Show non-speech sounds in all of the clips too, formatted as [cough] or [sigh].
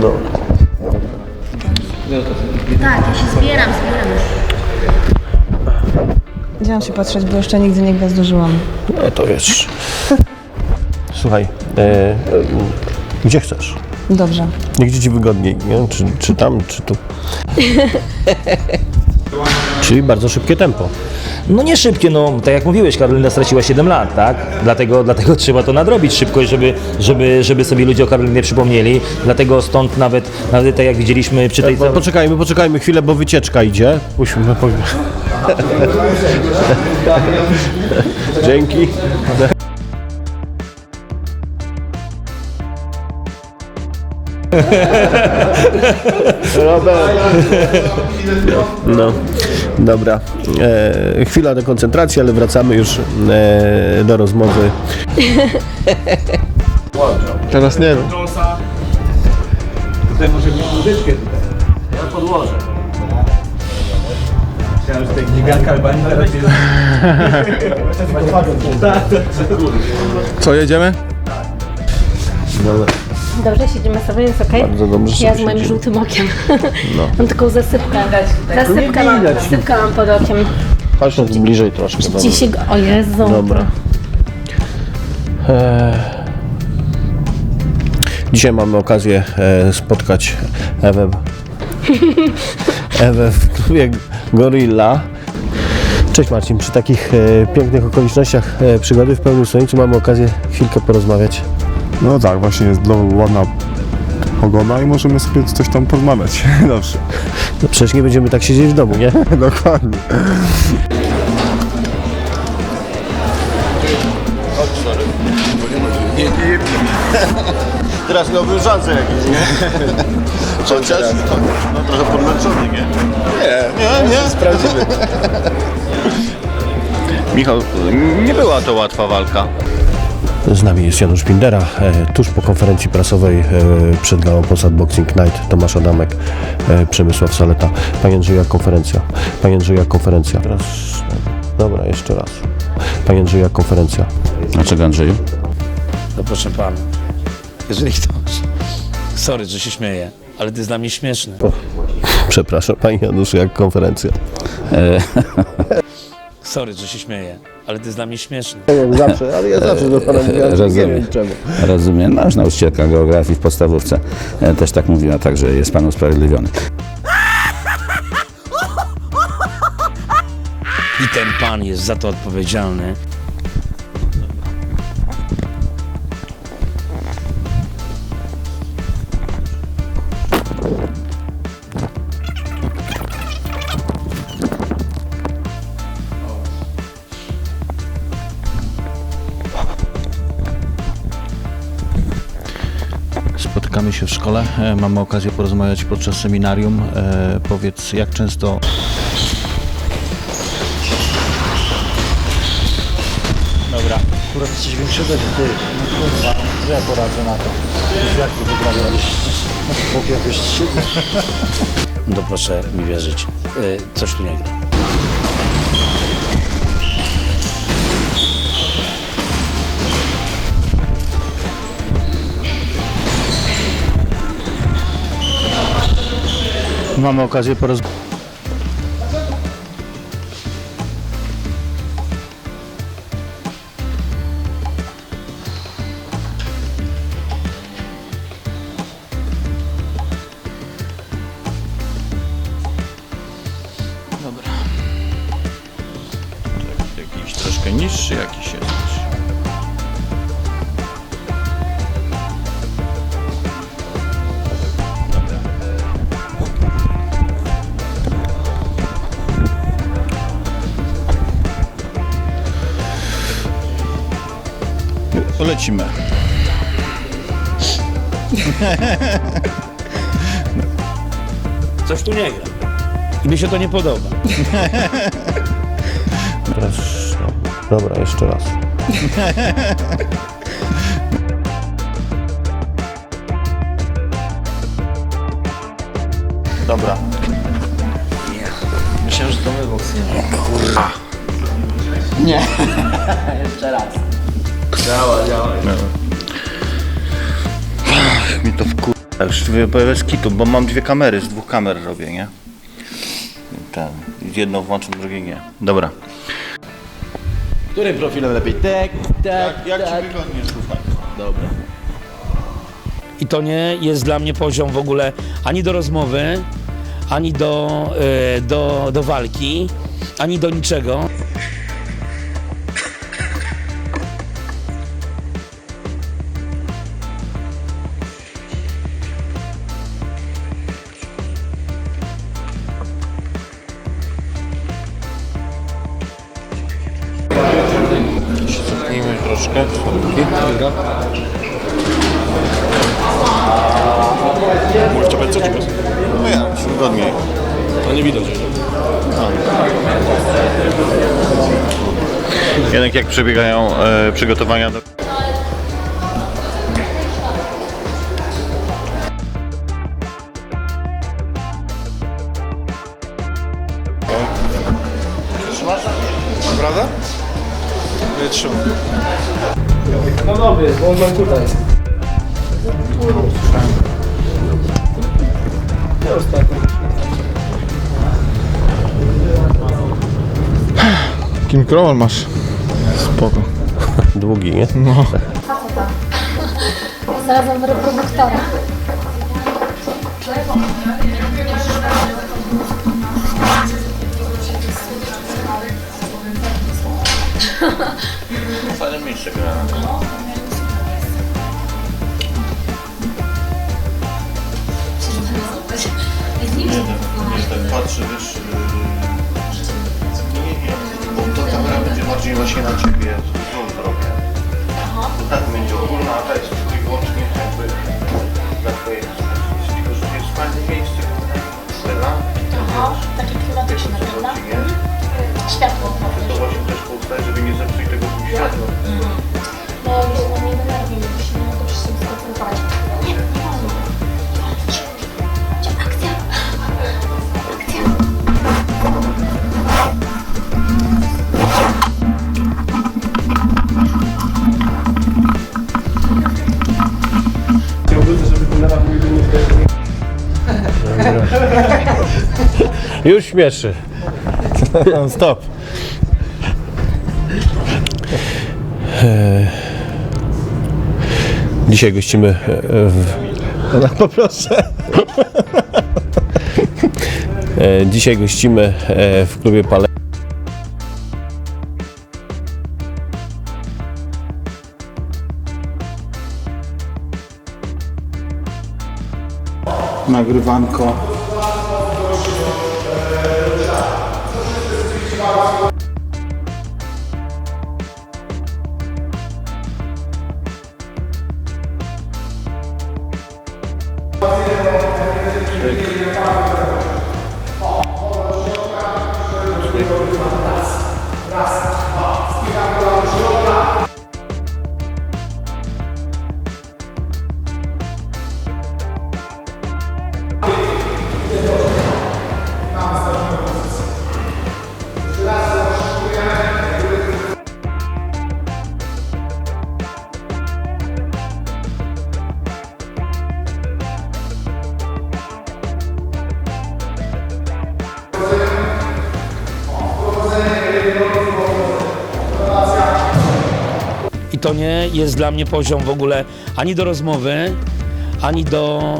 No. Tak, ja się zbieram, zbieram już. Gdzie mam się patrzeć, bo jeszcze nigdy nie gwiazdożyłam. No to wiesz. [laughs] Słuchaj, e, e, gdzie chcesz? Dobrze. Gdzie ci wygodniej, nie? Czy, czy tam, czy tu? [laughs] Czyli bardzo szybkie tempo. No nie szybkie, no tak jak mówiłeś, Karolina straciła 7 lat, tak? Dlatego, dlatego trzeba to nadrobić szybko, żeby, żeby, żeby sobie ludzie o Karolinie przypomnieli. Dlatego stąd nawet, nawet tak jak widzieliśmy przy tej Po, poczekajmy, poczekajmy chwilę, bo wycieczka idzie. Musimy po... [laughs] Dzięki. Robert. No, dobra. E, chwila dekoncentracji, ale wracamy już e, do rozmowy. Teraz nie wiem. Tutaj może być muzyczkę tutaj. Ja podłożę. Myślałem, że Albanii teraz jest... Co, jedziemy? Dobrze, siedzimy sobie, jest okej? Bardzo dobrze Ja sobie z moim siedzimy. żółtym okiem. [laughs] Mam taką zasypkę. Zasypkę mam, zasypkę mam pod okiem. Chodź tu bliżej troszkę. dobra. Się... O Jezu. Dobra. Eee, Dzisiaj mamy okazję e, spotkać Ewę, [laughs] Ewę w klubie Gorilla. Cześć Marcin, przy takich e, pięknych okolicznościach e, przygody w pełnym słońcu mamy okazję chwilkę porozmawiać. No tak, właśnie jest do- ładna pogoda i możemy sobie coś tam porozmawiać. [laughs] Dobrze. No przecież nie będziemy tak siedzieć w domu, nie? [laughs] Dokładnie. [laughs] Teraz miałby szansę jakieś, nie? Chociaż no, trochę podmęczony, nie? Nie, nie, nie. Sprawdzimy. Michał, nie była to łatwa walka. Z nami jest Janusz Pindera. E, tuż po konferencji prasowej e, przed galą Polsat Boxing Night Tomasz Adamek, e, Przemysław Saleta. Panie Andrzeju, jak konferencja? Panie Andrzeju, jak konferencja? Teraz, dobra, jeszcze raz. Panie Andrzeju, jak konferencja? Dlaczego Andrzeju? No proszę pana, jeżeli ktoś, sorry, że się śmieję, ale to jest dla mnie śmieszne. Przepraszam, Panie Januszu, jak konferencja? [laughs] Sorry, że się śmieję, ale to jest dla mnie śmieszne. Zawsze, ale ja zawsze [laughs] do Pana mówiłem, że nie rozumiem. wiem czemu. Rozumiem, nasz nauczycielka geografii w podstawówce e, też tak mówiła, także jest pan usprawiedliwiony. I ten pan jest za to odpowiedzialny. Się w szkole, e, mamy okazję porozmawiać podczas seminarium. E, Powiedz, jak często No proszę mi wierzyć, y, coś tu nie gra. Mamy okazję porozmawiać? Jakiś troszkę niższy jakiś Lecimy. Coś tu nie gra. I mi się to nie podoba. No, dobra, jeszcze raz. Dobra. Myślałem, że to my boksujemy. [laughs] Mi to wkur... Tak, już bez kitu, bo mam dwie kamery, z dwóch kamer robię, nie? Ten, jedną włączam, drugie nie. Dobra. Którym profilem lepiej? Tak, tak, Jak ci wygodnie, słuchaj. I to nie jest dla mnie poziom w ogóle ani do rozmowy, ani do, e, do, do walki, ani do niczego. Troszkę. Możecie powiedzieć co ci bez? No ja, już wygodniej. To nie widać. Jednak jak przebiegają e, przygotowania do... Prawda? Nie trzymam. Kim Kromel masz? Spoko. Długi, nie? Zarazem reproduktora. Fajne miejsce gra. Jestem, patrzę, wiesz, yy, nie wiem, bo to kamera będzie bardziej właśnie na ciebie złą drogę. To tak będzie ogólna, a ta jest wyłącznie jakby dla twojej Tylko, że jest fajne miejsce, scena, Aha, takie klimatyczne, prawda? Już śmieszy. [laughs] Stop. Dzisiaj gościmy e, w... Poproszę. E, Dzisiaj gościmy e, w klubie Pale. Nagrywanko. Jest dla mnie poziom w ogóle ani do rozmowy, ani do,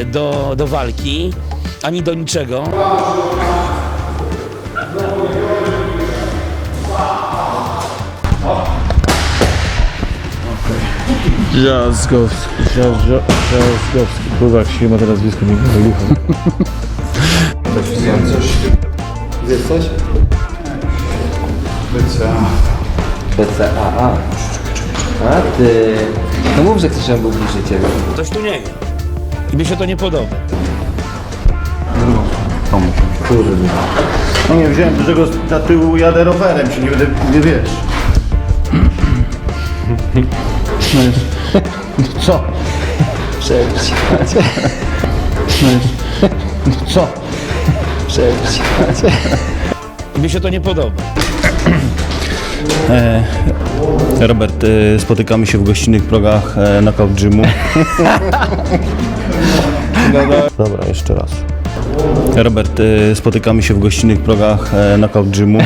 e, do, do walki, ani do niczego. Jazzgowski. Kurwa, jak się ma teraz nazwisko, nie wiem, BCAA. A ty. No mów, że chcesz, żebym był bliżej ciebie. Coś tu nie wie. I mi się to nie podoba. No nie, wziąłem dużego na tyłu, jadę rowerem, się nie będę, nie wiesz. Co? Przebić. Co? Przebić. I mi się to nie podoba. Robert, e, spotykamy się w gościnnych progach e, Knockout Gymu. [laughs] Dobra, jeszcze raz. Robert, spotykamy się w gościnnych progach e, Knockout Gymu. [laughs]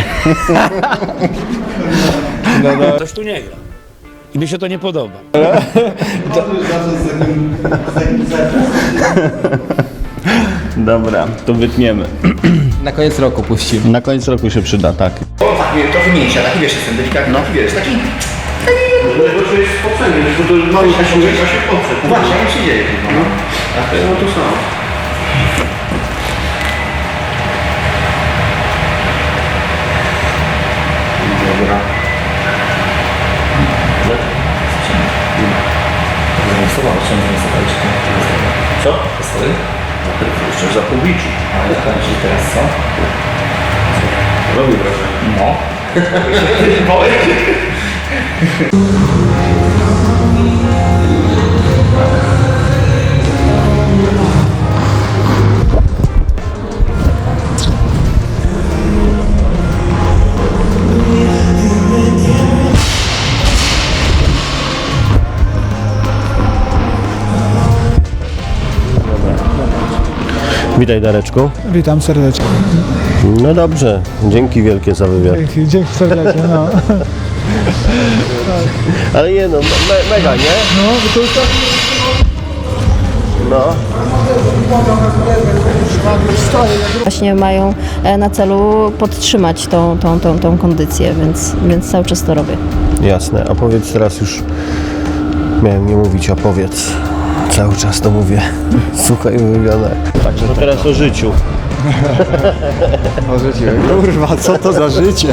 Coś tu nie gra. I mi się to nie podoba. [laughs] Dobra, to wytniemy. Na koniec roku puścimy. Na koniec roku się przyda, tak. Taki trochę mniejszy, taki wiesz, jestem delikatny, no. taki wiesz, taki... No to jest poprzedni, bo to mały wysiłek, właśnie poprzedni. Właśnie, nic się dzieje. No. A to no to samo. Dobra. Co? Jeszcze za bici. Ale tak się teraz co? Robi wrażenie. No. [laughs] [laughs] Witaj Dareczku. Witam serdecznie. No dobrze, dzięki wielkie za wywiad. Dzięki, dzięki serdecznie. No. [laughs] Ale nie no, me, mega, nie? No, to już tak. No. Właśnie mają e, na celu podtrzymać tą, tą, tą, tą kondycję, więc, więc cały czas to robię. Jasne, a powiedz teraz już, miałem nie mówić, a powiedz, cały czas to mówię, słuchaj wywiada. Także to teraz o życiu. O życie. Kurwa, co to za życie?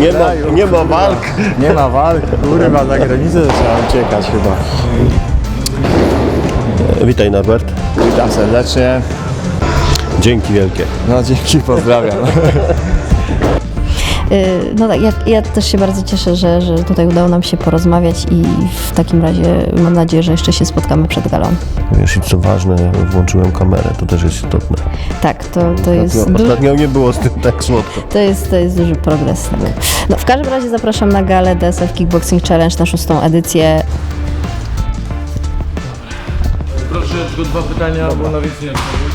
Nie ma, nie ma walk. Nie ma walk. Kurwa, za granicę trzeba uciekać chyba. Witaj Norbert, Witam serdecznie. dzięki wielkie. No dzięki, pozdrawiam. Y, No tak, ja, ja też się bardzo cieszę, że, że tutaj udało nam się porozmawiać i w takim razie mam nadzieję, że jeszcze się spotkamy przed galą. Wiesz, i co ważne, włączyłem kamerę, to też jest istotne. Tak, to, to, jest, Ostatnio, nie było z tym tak słodko. to, jest, to jest duży progres. Tak. No, w każdym razie zapraszam na galę DSF Kickboxing Challenge na szóstą edycję. Proszę tylko dwa pytania, bo na więcej nie odpowiem.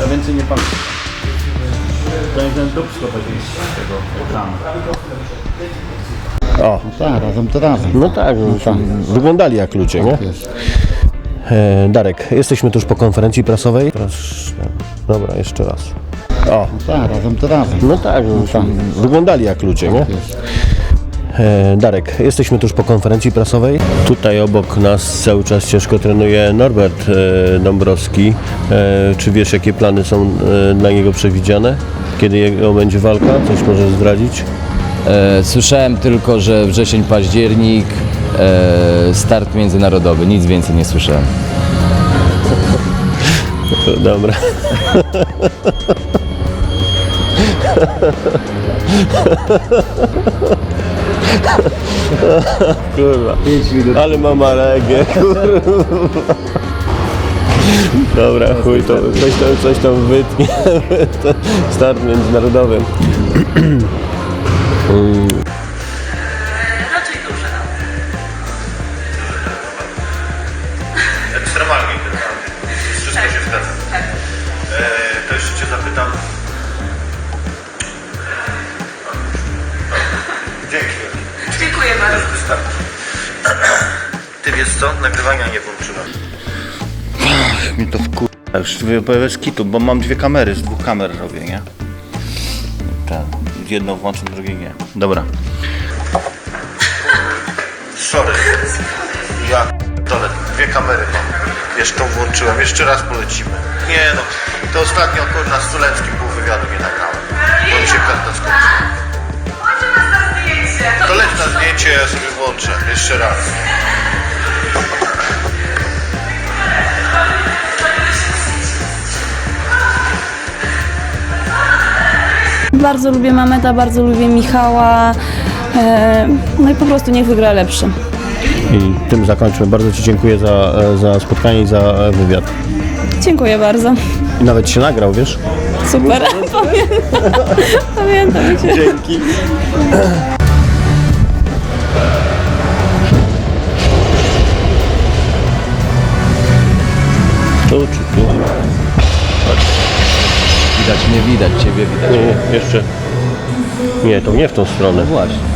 Ja więcej nie pamiętam. To jest ten z tego ekranu. O, Tak, razem to razem. no tak, no, wyglądali jak ludzie, nie? E, Darek, jesteśmy tuż po konferencji prasowej. Teraz, dobra, jeszcze raz. O, Tak, razem to razem. no tak, no, wyglądali jak ludzie, nie? E, Darek, jesteśmy tuż po konferencji prasowej. Tutaj obok nas cały czas ciężko trenuje Norbert e, Dąbrowski. E, czy wiesz, jakie plany są e, dla niego przewidziane? Kiedy jego będzie walka? Coś możesz zdradzić? E, słyszałem tylko, że wrzesień, październik, e, start międzynarodowy. Nic więcej nie słyszałem. Dobra. Kurwa. Ale mam alergię, kurwa. Dobra, chuj, to coś tam, coś tam wytnie. [laughs] Start międzynarodowy. Ekstremalnie generalnie. Wszystko się zgadza. E, to jeszcze Cię zapytam. Dzięki. Dziękuję bardzo. Wystarczy. Ty wiesz co? Nagrywania nie Mi to wkurza już bez kitu, bo mam dwie kamery, z dwóch kamer robię, nie? Ten, jedną włączę, drugiej nie. Dobra. Sorry. Ja dole, dwie kamery mam. Wiesz, tą włączyłem. Jeszcze raz polecimy. Nie no, to ostatnio kurna z Suleckim pół wywiadu nie nagrałem. Bo mi się karta skończyła. To leć na zdjęcie, ja sobie włączę. Jeszcze raz. Bardzo lubię Mameta, bardzo lubię Michała. E, no i po prostu niech wygra lepszy. I tym zakończmy. Bardzo Ci dziękuję za, za spotkanie i za wywiad. Dziękuję bardzo. I nawet się nagrał, wiesz? Super. [laughs] [laughs] Pamiętam. Pamiętam cię. Dzięki. Mnie, widać ciebie, widać. Nie, nie, jeszcze. Nie, to nie w tą stronę. Właśnie.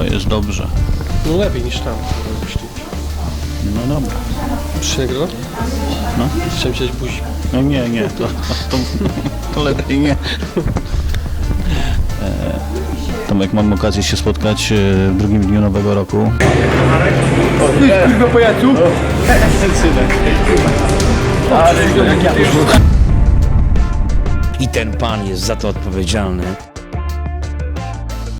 Chyba jest dobrze. No lepiej niż tam. No dobra. Przegro? No. Chciałem się buzi. No nie, nie, to, to, to lepiej nie. E, Tomek, mam okazję się spotkać e, w drugim dniu Nowego Roku. I ten pan jest za to odpowiedzialny.